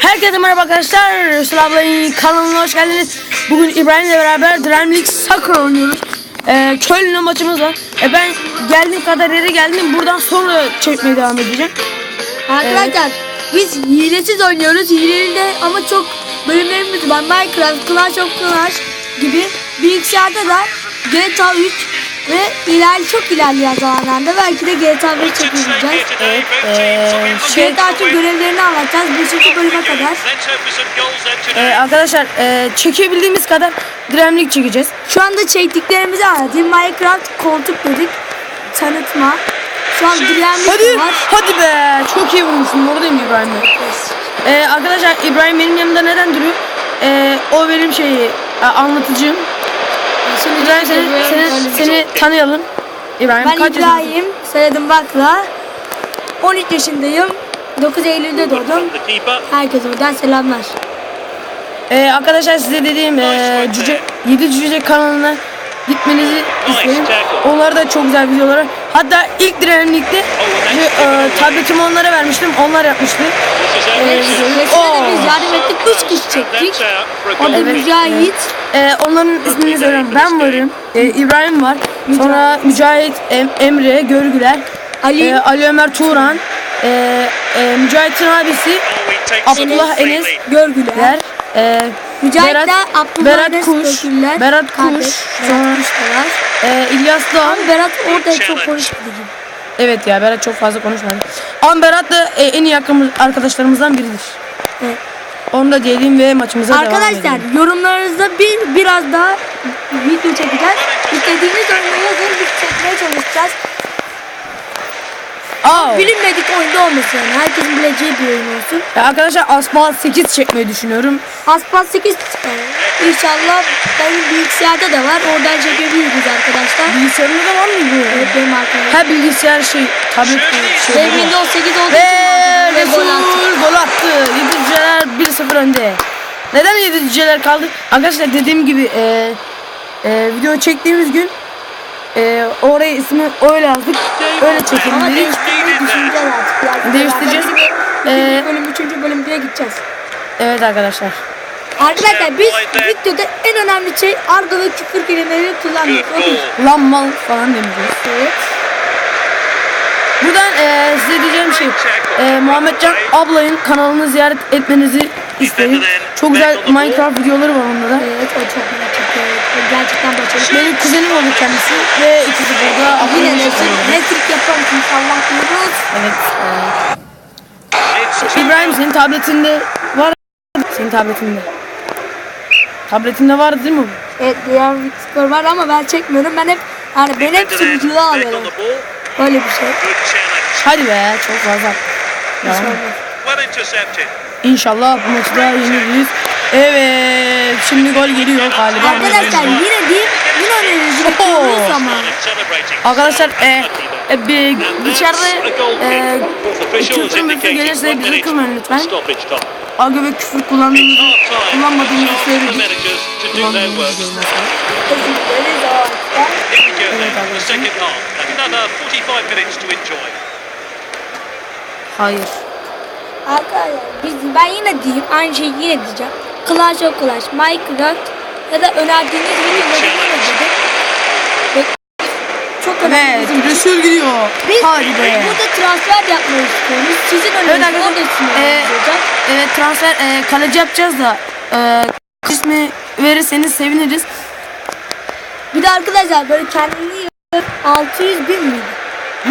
Herkese merhaba arkadaşlar. Resul ablayın kanalına hoş geldiniz. Bugün İbrahim'le beraber Dream League Soccer oynuyoruz. Ee, Köln'le maçımız var. E, ben geldiğim kadar yere geldim. Buradan sonra çekmeye devam edeceğim. Arkadaşlar biz hilesiz oynuyoruz. Hileli de ama çok bölümlerimiz var. Minecraft, Clash of Clans gibi. Bilgisayarda da GTA 3 ve ilerli çok ilerleyen zamanlarda belki de GTA 5 çekebileceğiz. Evet. Ee, şey, GTA 3'ün görevlerini anlatacağız. 5. bölüme kadar. e, arkadaşlar e, çekebildiğimiz kadar League çekeceğiz. Şu anda çektiklerimizi anlatayım. Minecraft koltuk dedik. Tanıtma. Şu an Dream Hadi, League var. hadi be. Çok iyi vurmuşsun. Oradayım İbrahim'le. Ee, arkadaşlar İbrahim benim yanımda neden duruyor? Ee, o benim şeyi anlatıcım. Şimdi İbrahim seni, seni, seni tanıyalım. İbrahim Ben kaç yaşındasın? İbrahim, soyadım Bakla. 13 yaşındayım. 9 Eylül'de doğdum. Herkese buradan selamlar. Ee, arkadaşlar size dediğim e, cüce, 7 Cüce kanalına gitmenizi isterim. Onlar da çok güzel videolar. var. Hatta ilk direnlikte e, tabletimi onlara vermiştim. Onlar yapmıştı. Ee, şöyle Oo. biz yardım ettik. 3 kişi çektik. O da Evet, Mücahit. Ee, onların ismini söylüyorum. Ben varım. Ee, İbrahim var. Sonra Mücahit, Em- Emre, Görgüler, Ali. e, Ali Ömer Turan, e, e, Mücahit'in abisi Abdullah Enes Görgüler. E, Mücahit Berat, de Abdullah Berat Kuş. Berat. Kuş, sonra e, İlyas Doğan. Ama Berat orada çok konuşmadı gibi. Evet ya Berat çok fazla konuşmadı. Ama Berat da e, en iyi yakın arkadaşlarımızdan biridir. Evet. Onu da diyelim ve maçımıza devam Arkadaşlar edelim. yorumlarınızda bir biraz daha video çekeceğiz. İstediğiniz oyunu yazın biz çekmeye çalışacağız. Aa, Bilinmedik oyunda olmasın yani. Herkesin bileceği bir oyun olsun. ya arkadaşlar Asphalt 8 çekmeyi düşünüyorum. Aspas 8 çıkar. İnşallah benim bilgisayarda da var. Oradan çekebiliriz arkadaşlar. Bilgisayarında da var mı bu? Evet benim arkadaşım. Ha bilgisayar şey, tablet şey. Benim Windows 8 olduğu Ve için Resul gol attı. gol attı. Yediciler 1-0 önde. Neden yediciler kaldı? Arkadaşlar dediğim gibi e, e, video çektiğimiz gün e, oraya ismi öyle yazdık. Öyle düşüneceğiz artık. Yani Değiştireceğiz. Ee, bölüm, üçüncü bölüm diye gideceğiz. Evet arkadaşlar. Arkadaşlar biz videoda en önemli şey argo ve küfür kelimeleri kullanmıyoruz. Lan mal falan demeyeceğiz. Evet. Buradan e, size diyeceğim şey e, Muhammedcan ablayın kanalını ziyaret etmenizi isterim. Çok güzel Minecraft videoları var onda da. Evet o çok. O gerçekten başarılı. Benim kuzenim oldu kendisi ve ikisi burada Yine abone ne Netflix yapalım inşallah diyoruz. Evet. e, İbrahim senin tabletinde var? Senin tabletinde. Tabletinde var değil mi? Evet diğer skor var ama ben çekmiyorum. Ben hep yani ben hep sunuculuğa alıyorum. Öyle bir şey. Hadi be çok fazla. Ya. İnşallah bu maçı da yeniriz. Şimdi gol geliyor galiba. Arkadaşlar yine diyeyim yine önerinizi bekliyoruz ama. Arkadaşlar e, e, bir, dışarıda e, Türk kırmızısı gelirse bizi kırmayın lütfen. Argo ve küfür kullandığımızı kullanmadığımızı söyledik. Kullandığımızı görmezler. Hayır. Arkadaşlar biz, ben yine diyeyim aynı şeyi yine diyeceğim. Clash of Clash, Minecraft ya da önerdiğiniz videoları yine dedim. Ve çok önemli Evet. Resul gidiyor. Biz Hadi be. burada transfer yapmayı istiyoruz. Sizin Evet önünüzde arkadaşlar. orada E, evet transfer e, kaleci yapacağız da e, ismi verirseniz seviniriz. Bir de arkadaşlar böyle kendini 600 bin miydi? Hı?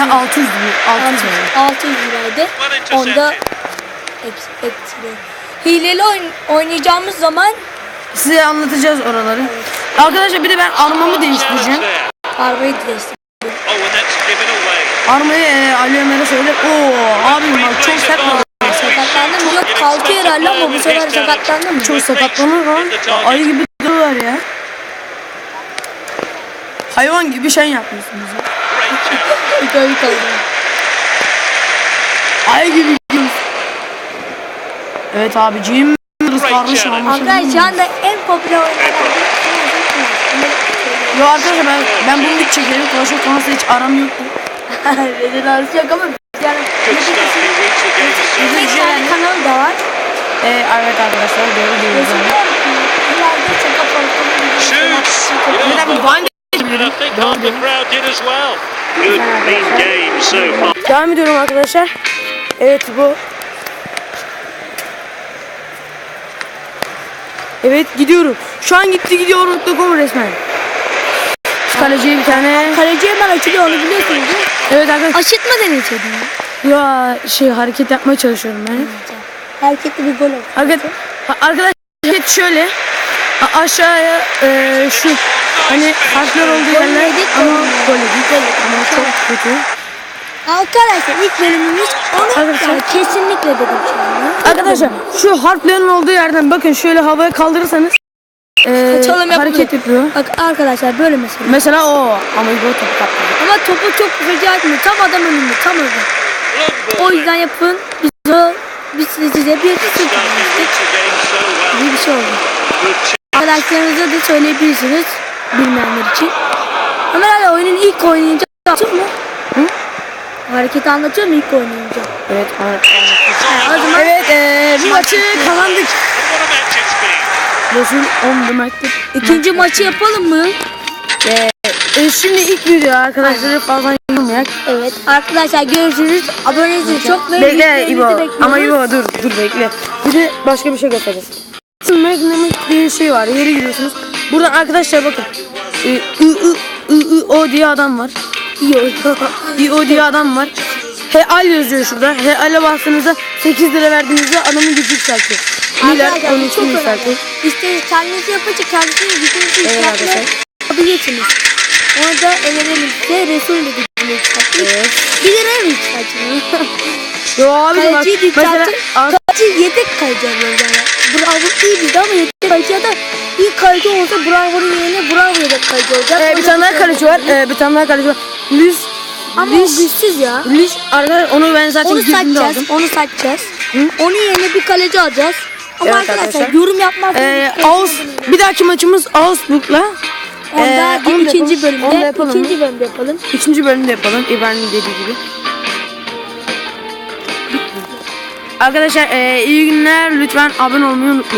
Ha 600 lira. 600 lira. 600 liraydı. Onda eks, ekstra. Hileli oyun, oynayacağımız zaman Size anlatacağız oraları. Arkadaşlar bir de ben armamı değiştireceğim. arabayı değiştirdik. Armayı e, Ali Ömer'e söyle. Oo abim bak çok sert var. Sakatlandın mı? Yok kalkıyor herhalde ama bu sefer sakatlandın mı? Çok sakatlanır lan. Ayı gibi duruyorlar ya. Hayvan gibi şey yapıyorsunuz ya. Böyle kaldı. Ayı gibi. Evet abicim. Kardeşim Arkadaşlar şu anda en popüler oyunlardan. Yo arkadaşlar ben, ben bunu hiç çekerim. Clash of Clans'la hiç aram yoktu. Beni razı yok ama yani bir tane kanalı da var. E, evet arkadaşlar doğru diyoruz. İleride şaka portalı Shoots. You know, Neden bu Van and I think half the crowd did as well. Good, clean game so far. Devam ediyorum arkadaşlar. Evet bu. Evet gidiyorum. Şu an gitti gidiyor nokta.com resmen. Kaleciye bir tane. Kaleci hemen açılıyor onu biliyorsunuz değil mi? Evet arkadaşlar. Aşıtma deneseydin ya. Ya şey hareket yapmaya çalışıyorum ben. Hareketli bir gol oldu. Hareket, ha- arkadaşlar hareket şöyle. A- aşağıya e, şu hani harfler olduğu yerler ama gol yedik. Ama çok kötü. Arkadaşlar ilk bölümümüz onu Arkadaşlar- kesinlikle dedim anda. Arkadaşlar şu harflerin olduğu yerden bakın şöyle havaya kaldırırsanız e, yapılır. hareket yapıyor. Bak arkadaşlar böyle mesela. Mesela o ama bu topu kaptırdı. Ama topu çok rica etmiyor. Tam adam önünde. Tam orada. Long O yüzden yapın. Biz o biz size bir so well. gibi bir şey oldu. Arkadaşlarınıza da söyleyebilirsiniz. Bilmeyenler için. Ama herhalde oyunun ilk oynayınca anlatıyor mu? Hareketi anlatıyor mu ilk oynayınca? Evet. O zaman Evet e, bir maçı kazandık. On the maçtı. ikinci maçı yapalım mı? E, şimdi ilk video arkadaşlar fazla yorulmayak. Evet. Arkadaşlar görüşürüz. Abonenizi çok ve Bekle İbo. Ama İbo dur dur bekle. Bir de başka bir şey göstereceğiz. Magnum diye bir şey var. Yeri giriyorsunuz. Buradan arkadaşlar bakın. E, I, I, I, I, O diye adam var. I, O diye adam var. Heal yazıyor şurada. Heal'e bastığınızda 8 lira verdiğinizde adamın gücü yükseltiyor. Miler Arkadaşlar onun bu için çok önemli. yükseltiyor. İşte kendiniz yapınca kendiniz gücünüzü yükseltme yapabilirsiniz. Onu da önerelim size. Resul de gücünü yükseltmiş. Evet. Bir liraya mı yükseltmiş? Yo abi bak mesela Kaleci yedek kaleci alıyor yani. Bravo iyi bizde ama yedek kaleci ya da bir kaleci olsa Bravo'nun yerine Bravo yedek kaleci olacak. Ee, bir tane da daha kaleci var. Ee, bir tane daha kaleci var. Liş. Ama o Liş. güçsüz ya. Liş. Arkadaşlar onu ben zaten Onu satacağız. aldım. Onu satacağız. Hı? Onun yerine bir kaleci alacağız. Ama Evet arkadaşlar, arkadaşlar. yorum yapmazsanız Ee, Aus, bir dahaki maçımız Augsburg'la. Onda Ee, onu ikinci. Onu bölümde, yapalım. ikinci bölümde yapalım. İkinci bölümde yapalım. İbrahim'in dediği gibi. Arkadaşlar ee, iyi günler. Lütfen abone olmayı unutmayın.